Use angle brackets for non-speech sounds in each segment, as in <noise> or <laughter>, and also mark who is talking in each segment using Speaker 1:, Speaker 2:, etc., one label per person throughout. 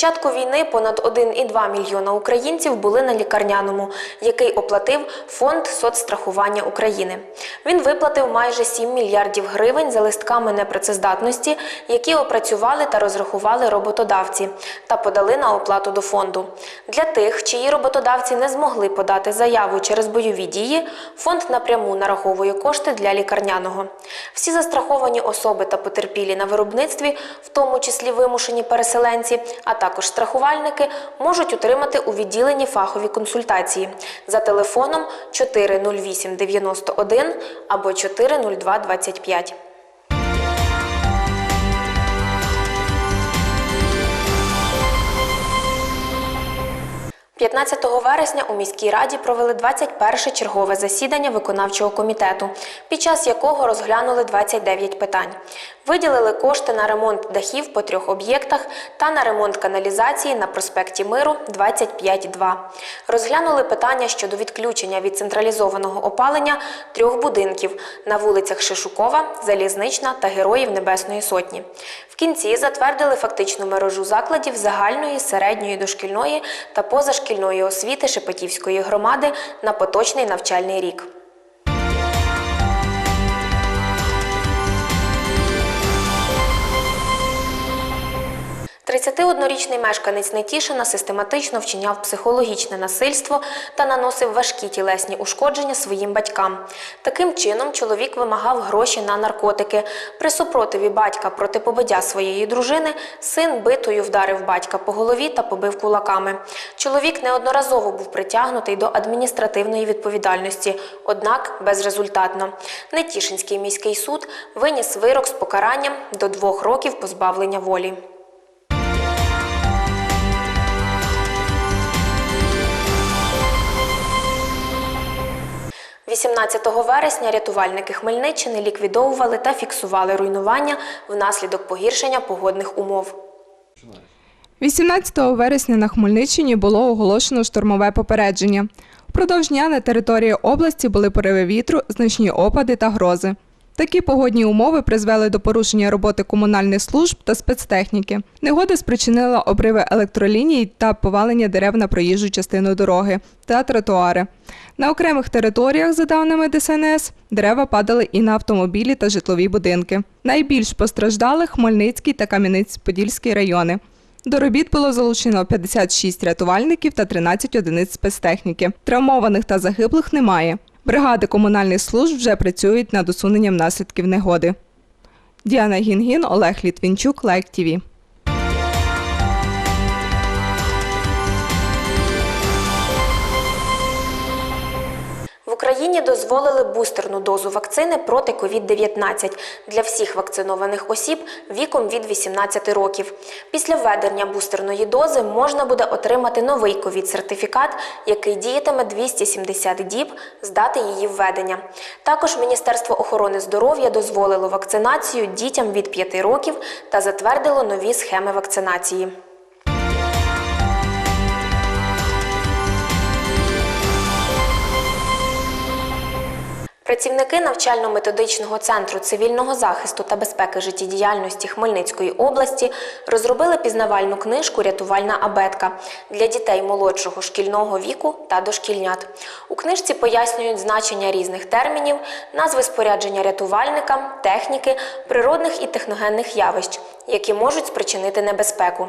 Speaker 1: Початку війни понад 1,2 мільйона українців були на лікарняному, який оплатив Фонд соцстрахування України. Він виплатив майже 7 мільярдів гривень за листками непрацездатності, які опрацювали та розрахували роботодавці, та подали на оплату до фонду. Для тих, чиї роботодавці не змогли подати заяву через бойові дії, фонд напряму нараховує кошти для лікарняного. Всі застраховані особи та потерпілі на виробництві, в тому числі вимушені переселенці, а також страхувальники, можуть отримати у відділенні фахові консультації за телефоном 408 91 або 402 15 вересня у міській раді провели 21 чергове засідання виконавчого комітету, під час якого розглянули 29 питань. Виділили кошти на ремонт дахів по трьох об'єктах та на ремонт каналізації на проспекті Миру 25-2. Розглянули питання щодо відключення від централізованого опалення трьох будинків на вулицях Шишукова, Залізнична та Героїв Небесної Сотні. В кінці затвердили фактичну мережу закладів загальної, середньої, дошкільної та позашкільної освіти Шепетівської громади на поточний навчальний рік. – 31-річний мешканець Нетішина систематично вчиняв психологічне насильство та наносив важкі тілесні ушкодження своїм батькам. Таким чином, чоловік вимагав гроші на наркотики. При супротиві батька проти побиття своєї дружини син битою вдарив батька по голові та побив кулаками. Чоловік неодноразово був притягнутий до адміністративної відповідальності, однак безрезультатно. Нетішинський міський суд виніс вирок з покаранням до двох років позбавлення волі. 18 вересня рятувальники Хмельниччини ліквідовували та фіксували руйнування внаслідок погіршення погодних умов.
Speaker 2: 18 вересня на Хмельниччині було оголошено штормове попередження. Впродовж дня на території області були пориви вітру, значні опади та грози. Такі погодні умови призвели до порушення роботи комунальних служб та спецтехніки. Негода спричинила обриви електроліній та повалення дерев на проїжджу частину дороги та тротуари. На окремих територіях, за даними ДСНС, дерева падали і на автомобілі та житлові будинки. Найбільш постраждали Хмельницький та Кам'янець-Подільський райони. До робіт було залучено 56 рятувальників та 13 одиниць спецтехніки. Травмованих та загиблих немає. Бригади комунальних служб вже працюють над усуненням наслідків негоди. Діана Гінгін, Олег Літвінчук, Лайк ТІВІ.
Speaker 1: Україні дозволили бустерну дозу вакцини проти COVID-19 для всіх вакцинованих осіб віком від 18 років. Після введення бустерної дози можна буде отримати новий ковід-сертифікат, який діятиме 270 діб з дати її введення. Також Міністерство охорони здоров'я дозволило вакцинацію дітям від 5 років та затвердило нові схеми вакцинації. Працівники навчально-методичного центру цивільного захисту та безпеки життєдіяльності Хмельницької області розробили пізнавальну книжку Рятувальна абетка для дітей молодшого шкільного віку та дошкільнят. У книжці пояснюють значення різних термінів, назви спорядження рятувальника, техніки, природних і техногенних явищ, які можуть спричинити небезпеку.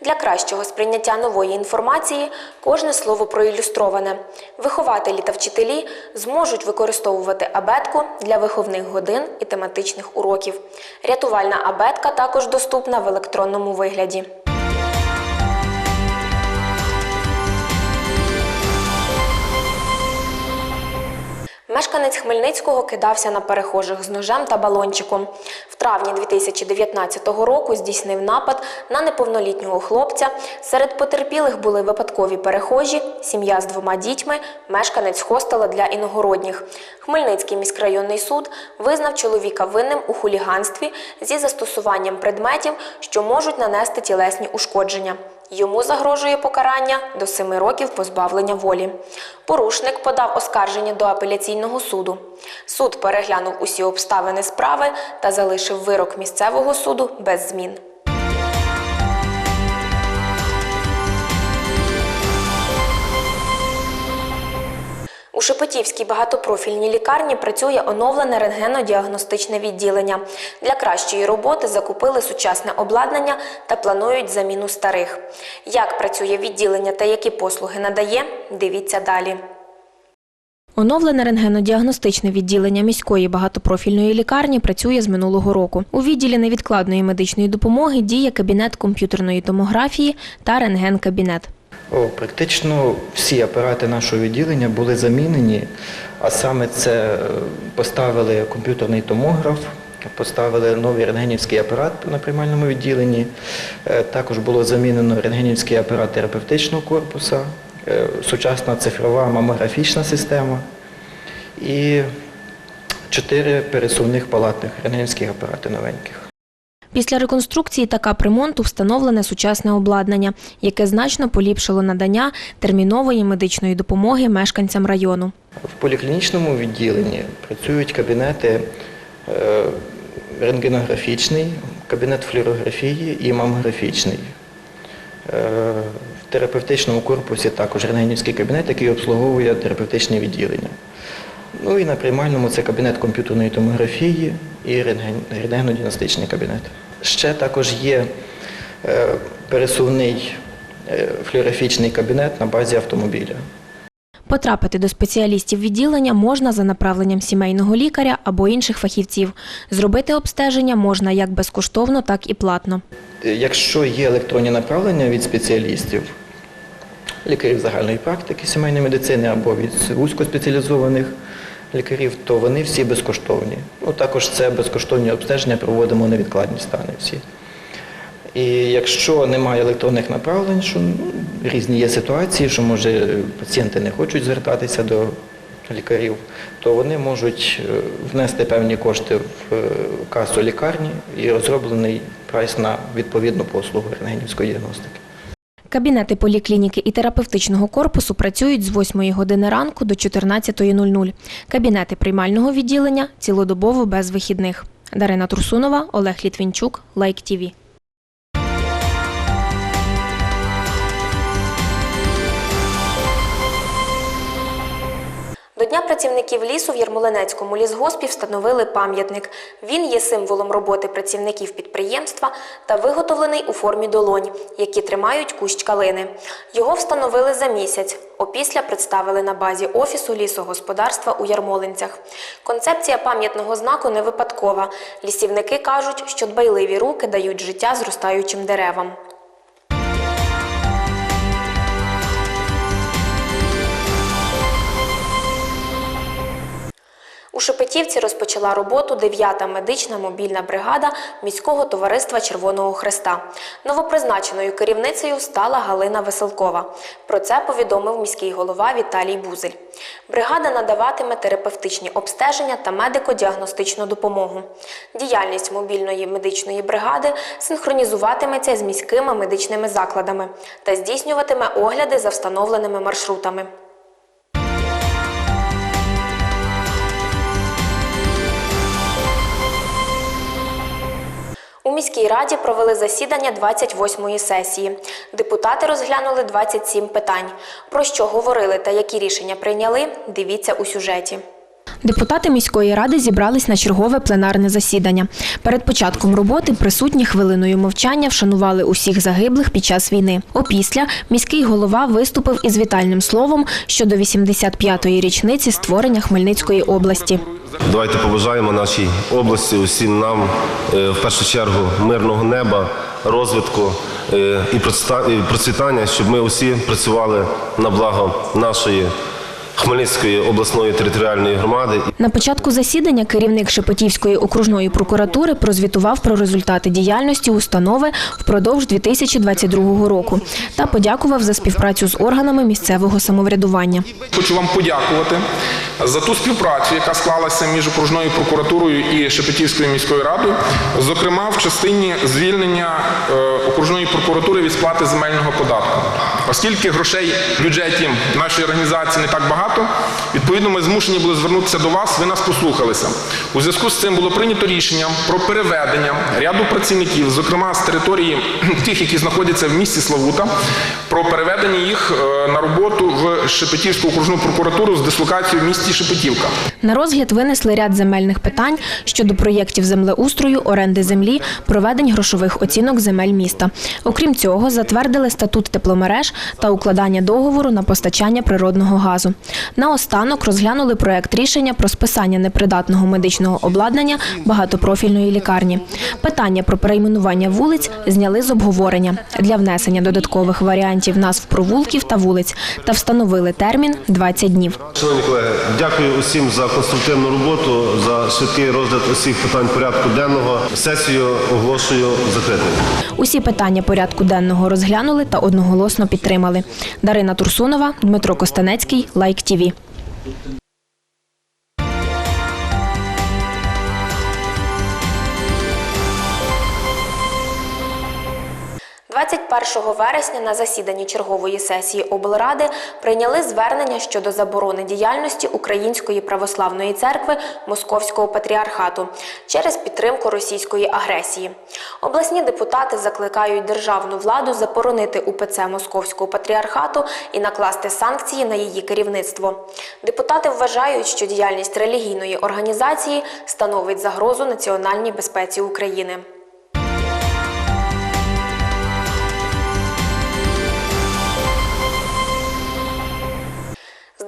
Speaker 1: Для кращого сприйняття нової інформації кожне слово проілюстроване. Вихователі та вчителі зможуть використовувати абетку для виховних годин і тематичних уроків. Рятувальна абетка також доступна в електронному вигляді. Мешканець Хмельницького кидався на перехожих з ножем та балончиком. В травні 2019 року здійснив напад на неповнолітнього хлопця. Серед потерпілих були випадкові перехожі, сім'я з двома дітьми, мешканець хостела для іногородніх. Хмельницький міськрайонний суд визнав чоловіка винним у хуліганстві зі застосуванням предметів, що можуть нанести тілесні ушкодження. Йому загрожує покарання до 7 років позбавлення волі. Порушник подав оскарження до апеляційного суду. Суд переглянув усі обставини справи та залишив вирок місцевого суду без змін. Шепетівській багатопрофільній лікарні працює оновлене рентгенодіагностичне відділення. Для кращої роботи закупили сучасне обладнання та планують заміну старих. Як працює відділення та які послуги надає, дивіться далі. Оновлене рентгенодіагностичне відділення міської багатопрофільної лікарні працює з минулого року. У відділі невідкладної медичної допомоги діє кабінет комп'ютерної томографії та рентген-кабінет.
Speaker 3: О, практично всі апарати нашого відділення були замінені, а саме це е, поставили комп'ютерний томограф, поставили новий рентгенівський апарат на приймальному відділенні. Е, Також було замінено рентгенівський апарат терапевтичного корпуса, е, сучасна цифрова мамографічна система і чотири пересувних палатних рентгенівських апарати новеньких.
Speaker 1: Після реконструкції та капремонту встановлене сучасне обладнання, яке значно поліпшило надання термінової медичної допомоги мешканцям району.
Speaker 3: В поліклінічному відділенні працюють кабінети е, рентгенографічний, кабінет флюорографії і мамографічний. Е, В терапевтичному корпусі також рентгенівський кабінет, який обслуговує терапевтичне відділення. Ну і на приймальному це кабінет комп'ютерної томографії і рентген- рентгенодіагностичний кабінет. Ще також є е, пересувний е, флюорографічний кабінет на базі автомобіля.
Speaker 1: Потрапити до спеціалістів відділення можна за направленням сімейного лікаря або інших фахівців. Зробити обстеження можна як безкоштовно, так і платно.
Speaker 3: Якщо є електронні направлення від спеціалістів, лікарів загальної практики сімейної медицини або від вузькоспеціалізованих лікарів, то вони всі безкоштовні. Ну, також це безкоштовні обстеження проводимо невідкладні стани всі. І якщо немає електронних направлень, що ну, різні є ситуації, що може пацієнти не хочуть звертатися до лікарів, то вони можуть е, внести певні кошти в е, касу лікарні і розроблений прайс на відповідну послугу рентгенівської діагностики.
Speaker 1: Кабінети поліклініки і терапевтичного корпусу працюють з 8 години ранку до 14.00. Кабінети приймального відділення цілодобово без вихідних. Дарина Турсунова, Олег Літвінчук, Лайк ТІВІ. До Дня працівників лісу в Ярмолинецькому лісгоспі встановили пам'ятник. Він є символом роботи працівників підприємства та виготовлений у формі долонь, які тримають кущ калини. Його встановили за місяць. Опісля представили на базі офісу лісогосподарства у Ярмолинцях. Концепція пам'ятного знаку не випадкова. Лісівники кажуть, що дбайливі руки дають життя зростаючим деревам. У Шепетівці розпочала роботу 9-та медична мобільна бригада міського товариства Червоного Хреста. Новопризначеною керівницею стала Галина Веселкова. Про це повідомив міський голова Віталій Бузель. Бригада надаватиме терапевтичні обстеження та медико-діагностичну допомогу. Діяльність мобільної медичної бригади синхронізуватиметься з міськими медичними закладами та здійснюватиме огляди за встановленими маршрутами. У міській раді провели засідання 28-ї сесії. Депутати розглянули 27 питань. Про що говорили та які рішення прийняли, дивіться у сюжеті. Депутати міської ради зібрались на чергове пленарне засідання. Перед початком роботи присутні хвилиною мовчання вшанували усіх загиблих під час війни. Опісля міський голова виступив із вітальним словом щодо 85-ї річниці створення Хмельницької області.
Speaker 4: Давайте побажаємо нашій області, усім нам е, в першу чергу мирного неба, розвитку е, і процвіта- і процвітання, щоб ми усі працювали на благо нашої Хмельницької обласної територіальної громади.
Speaker 1: На початку засідання керівник Шепетівської окружної прокуратури прозвітував про результати діяльності установи впродовж 2022 року та подякував за співпрацю з органами місцевого самоврядування.
Speaker 5: Хочу вам подякувати за ту співпрацю, яка склалася між окружною прокуратурою і Шепетівською міською радою, зокрема в частині звільнення е, окружної прокуратури від сплати земельного податку. Оскільки грошей в бюджеті нашої організації не так багато, відповідно, ми змушені були звернутися до вас. Ви нас послухалися. У зв'язку з цим було прийнято рішення про переведення ряду працівників, зокрема з території <clears throat> тих, які знаходяться в місті Славута, про переведення їх е, на роботу в Шепетівську окружну прокуратуру з дислокацією в місті Шепетівка.
Speaker 1: На розгляд винесли ряд земельних питань щодо проєктів землеустрою, оренди землі, проведень грошових оцінок земель міста. Окрім цього, затвердили статут тепломереж та укладання договору на постачання природного газу. Наостанок розглянули проект рішення про списання непридатного медичного обладнання багатопрофільної лікарні. Питання про перейменування вулиць зняли з обговорення для внесення додаткових варіантів назв провулків та вулиць та встановили термін 20 днів.
Speaker 4: Шановні колеги, дякую усім за конструктивну роботу, за швидкий розгляд усіх питань порядку денного. Сесію оголошую закритою.
Speaker 1: Усі питання порядку денного розглянули та одноголосно підтримали. Дарина Турсунова, Дмитро Костанецький, Лайк ТІВІ. – 21 вересня на засіданні чергової сесії облради прийняли звернення щодо заборони діяльності Української православної церкви Московського патріархату через підтримку російської агресії. Обласні депутати закликають державну владу заборонити УПЦ Московського патріархату і накласти санкції на її керівництво. Депутати вважають, що діяльність релігійної організації становить загрозу національній безпеці України.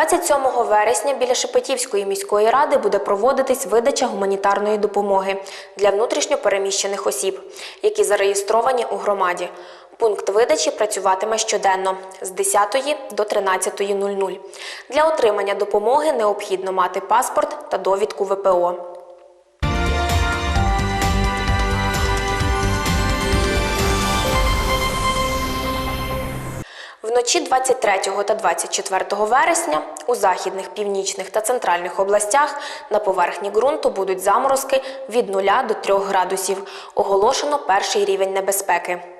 Speaker 1: 27 вересня біля Шепетівської міської ради буде проводитись видача гуманітарної допомоги для внутрішньо переміщених осіб, які зареєстровані у громаді. Пункт видачі працюватиме щоденно з 10 до 13.00. Для отримання допомоги необхідно мати паспорт та довідку ВПО. Вночі 23 та 24 вересня у західних, північних та центральних областях на поверхні ґрунту будуть заморозки від 0 до 3 градусів. Оголошено перший рівень небезпеки.